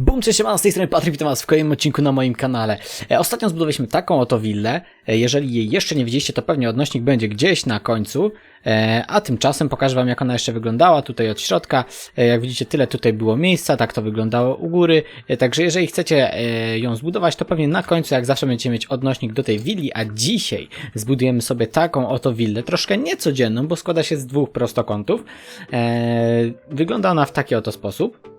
Bum, cześć, siemano, z tej strony Patryk, witam was w kolejnym odcinku na moim kanale. E, ostatnio zbudowaliśmy taką oto willę. E, jeżeli jej jeszcze nie widzieliście, to pewnie odnośnik będzie gdzieś na końcu. E, a tymczasem pokażę wam, jak ona jeszcze wyglądała tutaj od środka. Jak widzicie, tyle tutaj było miejsca, tak to wyglądało u góry. Także jeżeli chcecie ją zbudować, to pewnie na końcu, jak zawsze, będziecie mieć odnośnik do tej willi. A dzisiaj zbudujemy sobie taką oto willę, troszkę niecodzienną, bo składa się z dwóch prostokątów. Wygląda ona w taki oto sposób.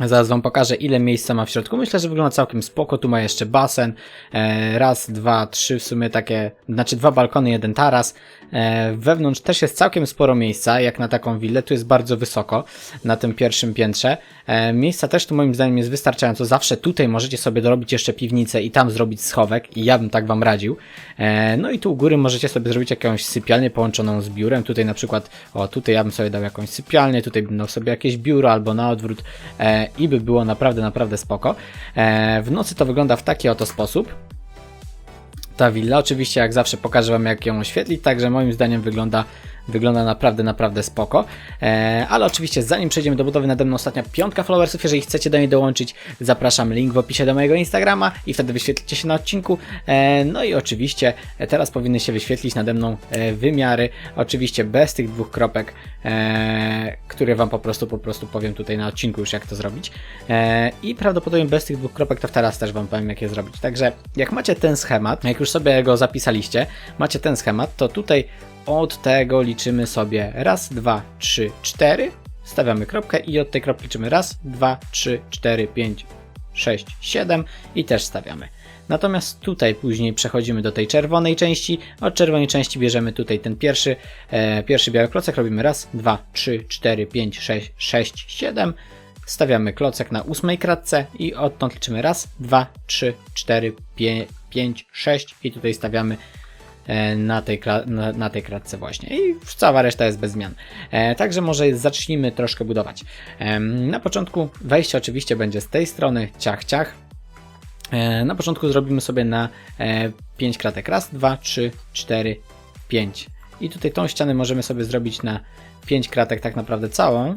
Zaraz wam pokażę ile miejsca ma w środku. Myślę, że wygląda całkiem spoko. Tu ma jeszcze basen. E, raz, dwa, trzy w sumie takie, znaczy dwa balkony, jeden taras. E, wewnątrz też jest całkiem sporo miejsca, jak na taką willę. Tu jest bardzo wysoko, na tym pierwszym piętrze. E, miejsca też tu moim zdaniem jest wystarczająco. Zawsze tutaj możecie sobie dorobić jeszcze piwnicę i tam zrobić schowek i ja bym tak wam radził. E, no i tu u góry możecie sobie zrobić jakąś sypialnię połączoną z biurem. Tutaj na przykład, o tutaj ja bym sobie dał jakąś sypialnię, tutaj bym dał sobie jakieś biuro albo na odwrót e, i by było naprawdę, naprawdę spoko. E, w nocy to wygląda w taki oto sposób ta willa. Oczywiście, jak zawsze, pokażę Wam, jak ją oświetlić, także moim zdaniem wygląda, wygląda naprawdę, naprawdę spoko. E, ale oczywiście, zanim przejdziemy do budowy, nade mną ostatnia piątka followersów. Jeżeli chcecie do niej dołączyć, zapraszam link w opisie do mojego Instagrama i wtedy wyświetlicie się na odcinku. E, no i oczywiście, e, teraz powinny się wyświetlić nade mną e, wymiary. Oczywiście bez tych dwóch kropek, e, które Wam po prostu, po prostu powiem tutaj na odcinku już, jak to zrobić. E, I prawdopodobnie bez tych dwóch kropek, to teraz też Wam powiem, jak je zrobić. Także, jak macie ten schemat, jak już sobie go zapisaliście, macie ten schemat, to tutaj od tego liczymy sobie raz, dwa, trzy, cztery, stawiamy kropkę i od tej kropki liczymy raz, dwa, trzy, cztery, pięć, sześć, siedem i też stawiamy. Natomiast tutaj później przechodzimy do tej czerwonej części. Od czerwonej części bierzemy tutaj ten pierwszy, e, pierwszy biały klocek. Robimy raz, dwa, trzy, cztery, pięć, sześć, sześć, siedem. Stawiamy klocek na ósmej kratce i odtąd liczymy raz, dwa, trzy, cztery, pięć, sześć i tutaj stawiamy na tej, na, na tej kratce właśnie. I cała reszta jest bez zmian. E, także może zacznijmy troszkę budować. Em, na początku wejście oczywiście będzie z tej strony, ciach, ciach. E, Na początku zrobimy sobie na 5 kratek. Raz, dwa, trzy, cztery, pięć. I tutaj tą ścianę możemy sobie zrobić na 5 kratek tak naprawdę całą.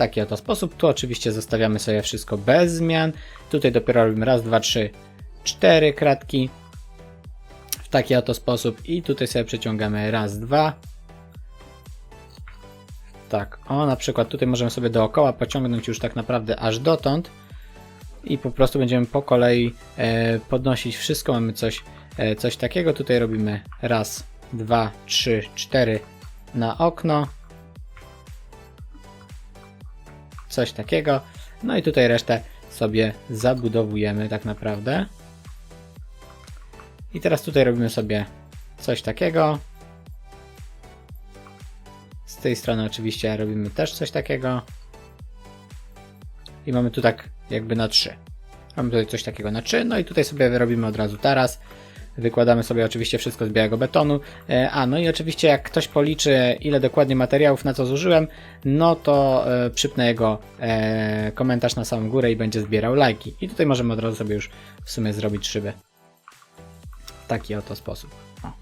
Taki oto sposób. Tu oczywiście zostawiamy sobie wszystko bez zmian. Tutaj dopiero robimy raz, dwa, trzy, cztery kratki. W taki oto sposób. I tutaj sobie przeciągamy raz, dwa, tak, o na przykład tutaj możemy sobie dookoła pociągnąć już tak naprawdę aż dotąd i po prostu będziemy po kolei e, podnosić wszystko. Mamy coś, e, coś takiego. Tutaj robimy raz, dwa, trzy, cztery na okno. Coś takiego. No i tutaj resztę sobie zabudowujemy tak naprawdę. I teraz tutaj robimy sobie coś takiego. Z tej strony oczywiście robimy też coś takiego. I mamy tu tak jakby na 3. Mamy tutaj coś takiego na 3. No i tutaj sobie robimy od razu taras. Wykładamy sobie oczywiście wszystko z białego betonu. E, A, no i oczywiście jak ktoś policzy ile dokładnie materiałów na co zużyłem, no to e, przypnę jego e, komentarz na samą górę i będzie zbierał lajki. I tutaj możemy od razu sobie już w sumie zrobić szyby. W taki oto sposób. O.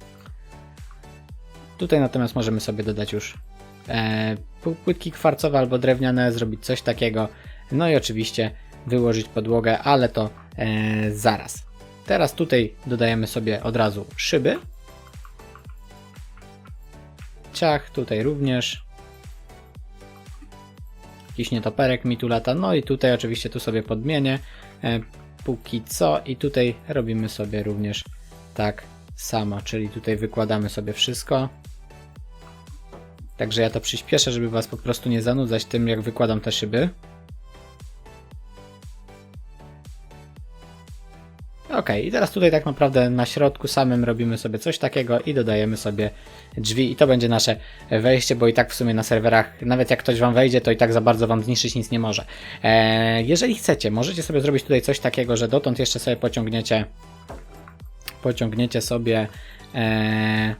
Tutaj natomiast możemy sobie dodać już płytki kwarcowe albo drewniane, zrobić coś takiego. No i oczywiście wyłożyć podłogę, ale to zaraz. Teraz tutaj dodajemy sobie od razu szyby. Ciach, tutaj również. Jakiś nietoperek mi tu lata. No i tutaj oczywiście tu sobie podmienię. E, póki co i tutaj robimy sobie również tak samo, czyli tutaj wykładamy sobie wszystko. Także ja to przyspieszę, żeby Was po prostu nie zanudzać tym, jak wykładam te szyby. Ok, i teraz tutaj tak naprawdę na środku samym robimy sobie coś takiego i dodajemy sobie drzwi i to będzie nasze wejście, bo i tak w sumie na serwerach, nawet jak ktoś Wam wejdzie, to i tak za bardzo Wam zniszczyć nic nie może. Eee, jeżeli chcecie, możecie sobie zrobić tutaj coś takiego, że dotąd jeszcze sobie pociągniecie pociągniecie sobie eee,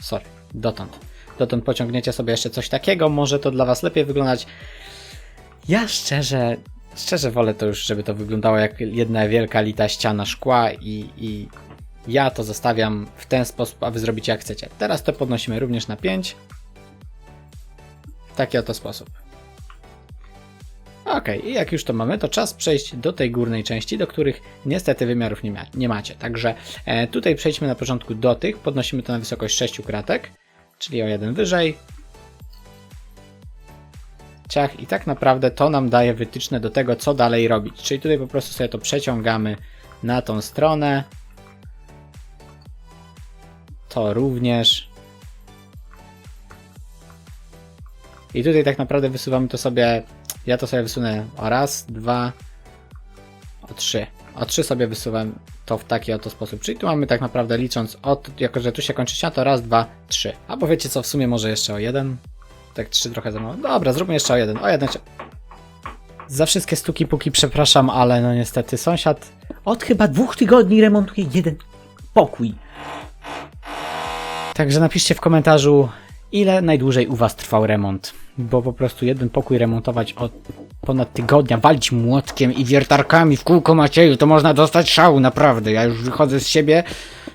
sorry, dotąd dotąd pociągniecie sobie jeszcze coś takiego, może to dla Was lepiej wyglądać. Ja szczerze, szczerze wolę to już, żeby to wyglądało jak jedna wielka lita ściana szkła i, i ja to zostawiam w ten sposób, a Wy zrobicie jak chcecie. Teraz to podnosimy również na 5. taki oto sposób. Ok, i jak już to mamy, to czas przejść do tej górnej części, do których niestety wymiarów nie, ma, nie macie. Także e, tutaj przejdźmy na początku do tych, podnosimy to na wysokość 6 kratek, czyli o jeden wyżej. Ciach i tak naprawdę to nam daje wytyczne do tego, co dalej robić. Czyli tutaj po prostu sobie to przeciągamy na tą stronę. To również. I tutaj tak naprawdę wysuwamy to sobie. Ja to sobie wysunę o raz, dwa, o trzy. O trzy sobie wysuwam to w taki oto sposób. Czyli tu mamy tak naprawdę licząc od, jako że tu się kończy ściana, to raz, dwa, trzy. Albo wiecie co, w sumie może jeszcze o jeden. Tak trzy trochę za mało. Dobra, zróbmy jeszcze o jeden. O jeden. Za wszystkie stuki puki przepraszam, ale no niestety sąsiad od chyba dwóch tygodni remontuje jeden pokój. Także napiszcie w komentarzu, ile najdłużej u Was trwał remont. Bo po prostu jeden pokój remontować od ponad tygodnia, walić młotkiem i wiertarkami w kółko Macieju, to można dostać szału, naprawdę. Ja już wychodzę z siebie,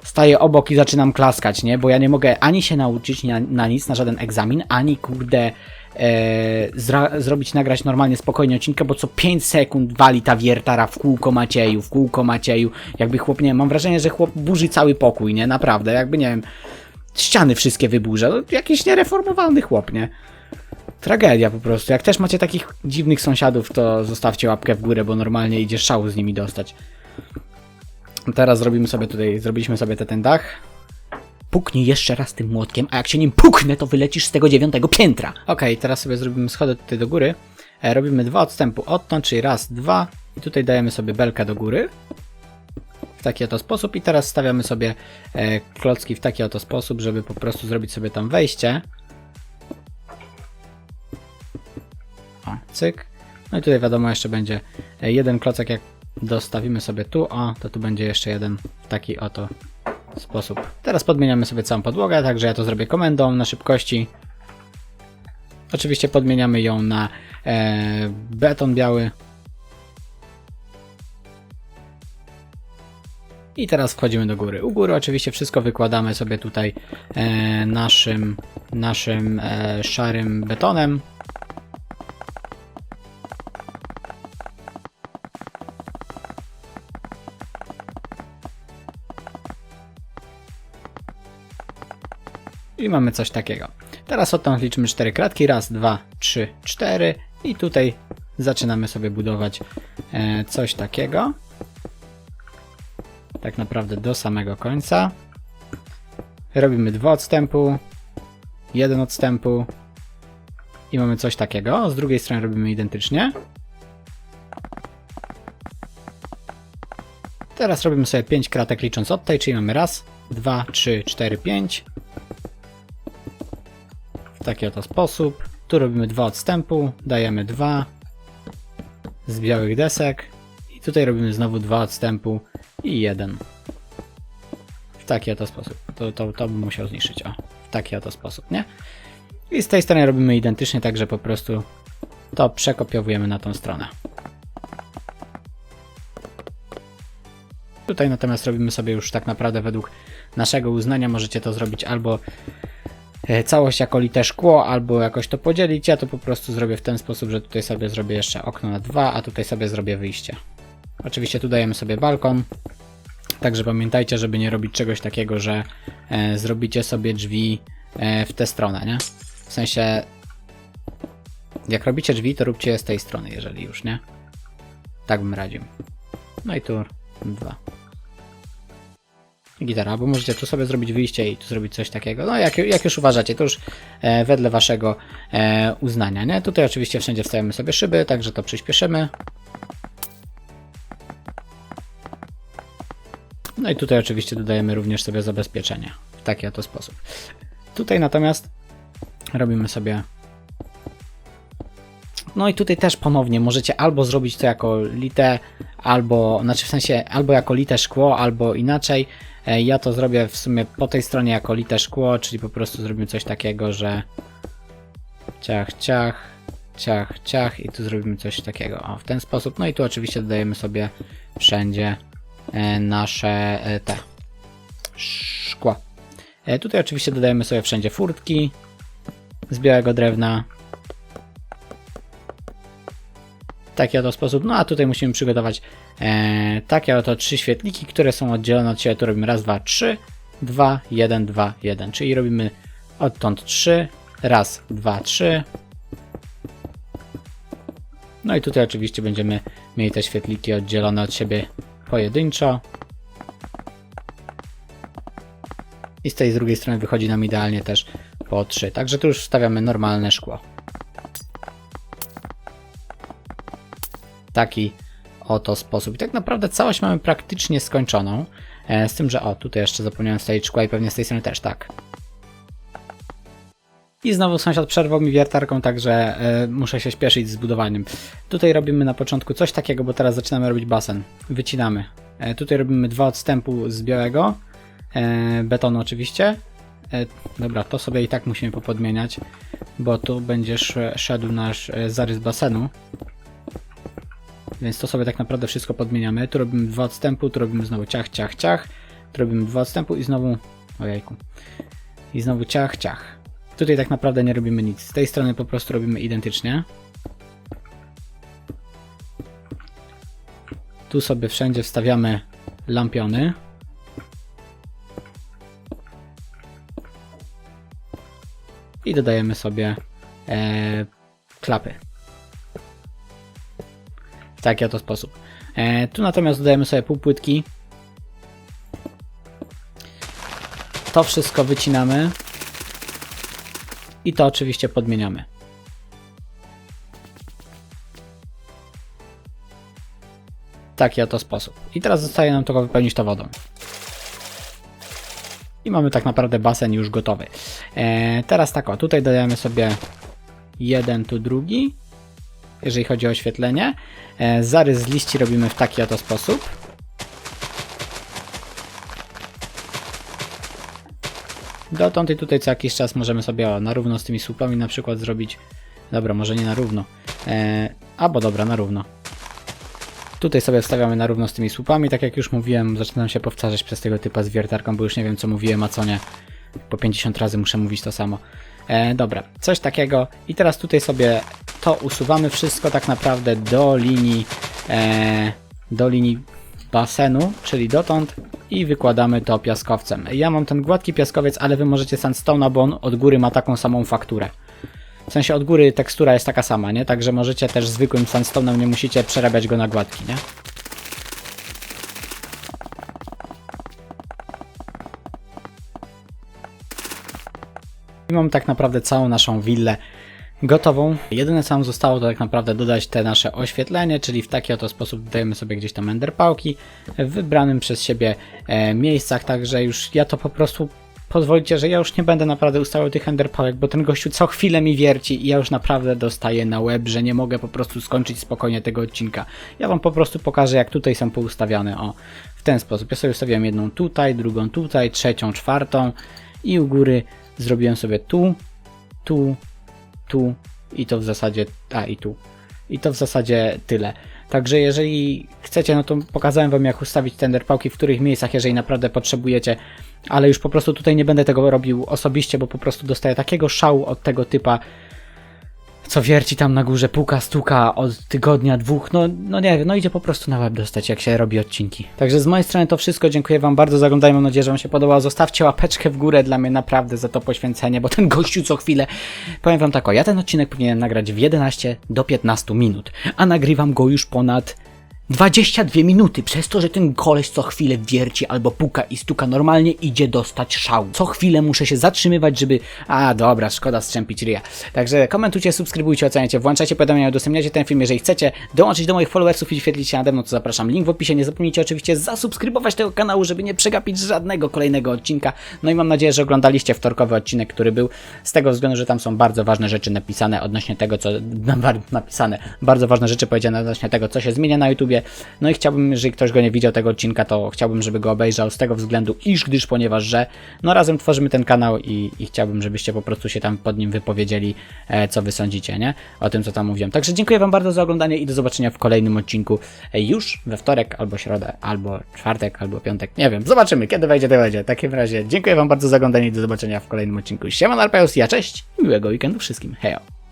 staję obok i zaczynam klaskać, nie? Bo ja nie mogę ani się nauczyć na, na nic, na żaden egzamin, ani kurde e, zrobić, nagrać normalnie, spokojnie odcinka, bo co 5 sekund wali ta wiertara w kółko Macieju, w kółko Macieju. Jakby chłop, nie wiem, mam wrażenie, że chłop burzy cały pokój, nie? Naprawdę, jakby, nie wiem, ściany wszystkie wyburza. No, jakiś niereformowany chłop, nie? Tragedia po prostu. Jak też macie takich dziwnych sąsiadów, to zostawcie łapkę w górę, bo normalnie idzie szału z nimi dostać. Teraz zrobimy sobie tutaj, zrobiliśmy sobie te, ten dach. Puknij jeszcze raz tym młotkiem, a jak się nim puknę, to wylecisz z tego dziewiątego piętra. Okej, teraz sobie zrobimy schody tutaj do góry. E, robimy dwa odstępu odtąd, czyli raz, dwa. I tutaj dajemy sobie belkę do góry. W taki oto sposób. I teraz stawiamy sobie e, klocki w taki oto sposób, żeby po prostu zrobić sobie tam wejście. O, cyk. No i tutaj wiadomo jeszcze będzie e, jeden klocek, jak dostawimy sobie tu, o, to tu będzie jeszcze jeden taki oto sposób. Teraz podmieniamy sobie całą podłogę, także ja to zrobię komendą na szybkości. Oczywiście podmieniamy ją na e, beton biały. I teraz wchodzimy do góry. U góry oczywiście wszystko wykładamy sobie tutaj e, naszym, naszym e, szarym betonem. I mamy coś takiego. Teraz odtąd liczymy 4 kratki. Raz, dwa, trzy, cztery. I tutaj zaczynamy sobie budować e, coś takiego. Tak naprawdę do samego końca. Robimy dwa odstępu. Jeden odstępu. I mamy coś takiego. Z drugiej strony robimy identycznie. Teraz robimy sobie 5 kratek licząc od tej, czyli mamy raz, dwa, trzy, cztery, pięć w taki oto sposób. Tu robimy dwa odstępu, dajemy dwa z białych desek i tutaj robimy znowu dwa odstępu i jeden. W taki oto sposób. To, to, to bym musiał zniszczyć. O, w taki oto sposób, nie? I z tej strony robimy identycznie, także po prostu to przekopiowujemy na tą stronę. Tutaj natomiast robimy sobie już tak naprawdę według naszego uznania. Możecie to zrobić albo E, całość jako lite szkło albo jakoś to podzielić. Ja to po prostu zrobię w ten sposób, że tutaj sobie zrobię jeszcze okno na dwa, a tutaj sobie zrobię wyjście. Oczywiście tu dajemy sobie balkon. Także pamiętajcie, żeby nie robić czegoś takiego, że e, zrobicie sobie drzwi e, w tę stronę, nie? W sensie, jak robicie drzwi, to róbcie je z tej strony, jeżeli już, nie? Tak bym radził. No i tu dwa. Gitara, bo możecie tu sobie zrobić wyjście i tu zrobić coś takiego. No jak, jak już uważacie, to już e, wedle waszego e, uznania, nie? Tutaj oczywiście wszędzie wstawiamy sobie szyby, także to przyspieszymy. No i tutaj oczywiście dodajemy również sobie zabezpieczenia. W taki oto sposób. Tutaj natomiast robimy sobie no i tutaj też ponownie możecie albo zrobić to jako lite, albo, znaczy w sensie, albo jako lite szkło, albo inaczej. E, Ja to zrobię w sumie po tej stronie jako lite szkło, czyli po prostu zrobimy coś takiego, że ciach, ciach, ciach, ciach i tu zrobimy coś takiego. O, w ten sposób. No i tu oczywiście dodajemy sobie wszędzie e, nasze e, te szkła. Tutaj oczywiście dodajemy sobie wszędzie furtki z białego drewna. Taki oto sposób. No a tutaj musimy przygotować e, takie oto trzy świetliki, które są oddzielone od siebie. Tu robimy raz, dwa, trzy, dwa, jeden, dwa, jeden. Czyli robimy odtąd trzy, raz, dwa, trzy. No i tutaj oczywiście będziemy mieli te świetliki oddzielone od siebie pojedynczo. I z tej z drugiej strony wychodzi nam idealnie też po 3. Także tu już wstawiamy normalne szkło. Taki oto sposób. I tak naprawdę całość mamy praktycznie skończoną. E, z tym, że o, tutaj jeszcze zapomniałem wstawić szkła i pewnie z tej strony też, tak. I znowu sąsiad przerwał mi wiertarką, także e, muszę się śpieszyć z budowaniem. Tutaj robimy na początku coś takiego, bo teraz zaczynamy robić basen. Wycinamy. E, tutaj robimy dwa odstępu z białego, e, betonu oczywiście. Dobra, to sobie i tak musimy popodmieniać, bo tu będzie sz- szedł nasz zarys basenu. Więc to sobie tak naprawdę wszystko podmieniamy. Tu robimy dwa odstępu, tu robimy znowu ciach, ciach, ciach. Tu robimy dwa odstępu i znowu... Ojejku. I znowu ciach, ciach. Tutaj tak naprawdę nie robimy nic. Z tej strony po prostu robimy identycznie. Tu sobie wszędzie wstawiamy lampiony. I dodajemy sobie e, klapy. Taki oto sposób. E, tu natomiast dodajemy sobie półpłytki. To wszystko wycinamy. I to oczywiście podmieniamy. Taki oto sposób. I teraz zostaje nam tylko wypełnić to wodą. I mamy tak naprawdę basen już gotowy. E, teraz tak o, tutaj dodajemy sobie jeden, tu drugi. Jeżeli chodzi o oświetlenie. E, zarys z liści robimy w taki oto sposób. Dotąd i tutaj co jakiś czas możemy sobie na równo z tymi słupami na przykład zrobić. Dobra, może nie na równo. E, albo dobra, na równo. Tutaj sobie wstawiamy na równo z tymi słupami. Tak jak już mówiłem, zaczynam się powtarzać przez tego typa z wiertarką, bo już nie wiem co mówiłem, a co nie. Po 50 razy muszę mówić to samo. E, dobra, coś takiego. I teraz tutaj sobie to usuwamy wszystko tak naprawdę do linii e, do linii basenu, czyli dotąd i wykładamy to piaskowcem. Ja mam ten gładki piaskowiec, ale wy możecie sandstone'a, bo on od góry ma taką samą fakturę. W sensie od góry tekstura jest taka sama, nie? Także możecie też zwykłym sandstone'em, nie musicie przerabiać go na gładki, nie? I mam tak naprawdę całą naszą willę gotową. Jedyne co nam zostało to tak naprawdę dodać te nasze oświetlenie, czyli w taki oto sposób dodajemy sobie gdzieś tam enderpałki w wybranym przez siebie e, miejscach, także już ja to po prostu pozwolicie, że ja już nie będę naprawdę ustawiał tych enderpałek, bo ten gościu co chwilę mi wierci i ja już naprawdę dostaję na łeb, że nie mogę po prostu skończyć spokojnie tego odcinka. Ja wam po prostu pokażę jak tutaj są poustawiane, o, w ten sposób. Ja sobie ustawiłem jedną tutaj, drugą tutaj, trzecią, czwartą i u góry zrobiłem sobie tu, tu, tu i to w zasadzie, a i tu. I to w zasadzie tyle. Także jeżeli chcecie, no to pokazałem wam jak ustawić tender pałki, w których miejscach, jeżeli naprawdę potrzebujecie, ale już po prostu tutaj nie będę tego robił osobiście, bo po prostu dostaję takiego szału od tego typa, co wierci tam na górze, puka, stuka od tygodnia, dwóch, no, no nie wiem, no idzie po prostu na łeb dostać, jak się robi odcinki. Także z mojej strony to wszystko, dziękuję wam bardzo za oglądanie, mam nadzieję, że wam się podobało, zostawcie łapeczkę w górę dla mnie naprawdę za to poświęcenie, bo ten gościu co chwilę, powiem wam tak o, ja ten odcinek powinienem nagrać w 11 do 15 minut, a nagrywam go już ponad 22 minuty, przez to, że ten koleś co chwilę wierci albo puka i stuka, normalnie idzie dostać szału. Co chwilę muszę się zatrzymywać, żeby... A, dobra, szkoda strzępić ryja. Także komentujcie, subskrybujcie, oceniajcie, włączajcie powiadomienia, udostępniajcie ten film, jeżeli chcecie dołączyć do moich followersów i świetlić się nade mną, to zapraszam. Link w opisie, nie zapomnijcie oczywiście zasubskrybować tego kanału, żeby nie przegapić żadnego kolejnego odcinka. No i mam nadzieję, że oglądaliście wtorkowy odcinek, który był, z tego względu, że tam są bardzo ważne rzeczy napisane odnośnie tego, co... napisane, bardzo ważne rzeczy powiedziane odnośnie tego, co się zmienia na YouTubie. No i chciałbym, jeżeli ktoś go nie widział tego odcinka, to chciałbym, żeby go obejrzał z tego względu, iż gdyż, ponieważ, że no razem tworzymy ten kanał i, i chciałbym, żebyście po prostu się tam pod nim wypowiedzieli, e, co wy sądzicie, nie? O tym, co tam mówiłem. Także dziękuję wam bardzo za oglądanie i do zobaczenia w kolejnym odcinku e, już we wtorek, albo środę, albo czwartek, albo piątek, nie wiem. Zobaczymy, kiedy wejdzie, to będzie. W takim razie dziękuję wam bardzo za oglądanie i do zobaczenia w kolejnym odcinku. Siema, Narpeus, ja cześć i miłego weekendu wszystkim. Hejo!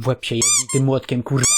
W łeb się jedni tym młotkiem, kurwa.